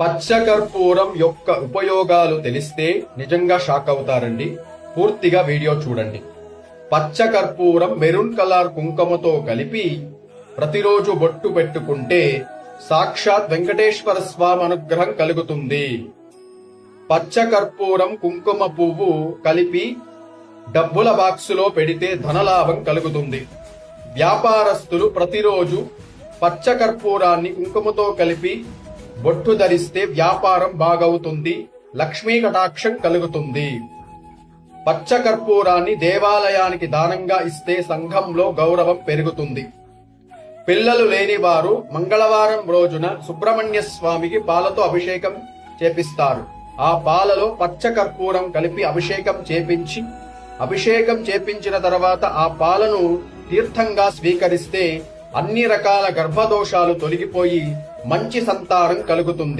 పచ్చకర్పూరం యొక్క ఉపయోగాలు తెలిస్తే నిజంగా షాక్ అవుతారండి. పూర్తిగా వీడియో చూడండి. పచ్చకర్పూరం మెరూన్ కలర్ కుంకుమతో కలిపి ప్రతిరోజు బొట్టు పెట్టుకుంటే సాక్షాత్ వెంకటేశ్వర స్వామి అనుగ్రహం కలుగుతుంది. పచ్చకర్పూరం కుంకుమ పువ్వు కలిపి డబ్బుల బాక్సులో పెడితే ధనలాభం కలుగుతుంది. వ్యాపారస్తులు ప్రతిరోజు పచ్చకర్పూరాన్ని కుంకుమతో కలిపి బొట్టు ధరిస్తే వ్యాపారం బాగవుతుంది లక్ష్మీ కటాక్షం కలుగుతుంది. పచ్చకర్పూరాన్ని దేవాలయానికి దానంగా ఇస్తే సంఘంలో గౌరవం పెరుగుతుంది. పిల్లలు లేని వారు మంగళవారం రోజున సుబ్రహ్మణ్య స్వామికి పాలతో అభిషేకం చేపిస్తారు. ఆ పాలలో పచ్చ కర్పూరం కలిపి అభిషేకం చేపించి అభిషేకం చేపించిన తర్వాత ఆ పాలను తీర్థంగా స్వీకరిస్తే అన్ని రకాల గర్భదోషాలు తొలగిపోయి మంచి సంతానం కలుగుతుంది.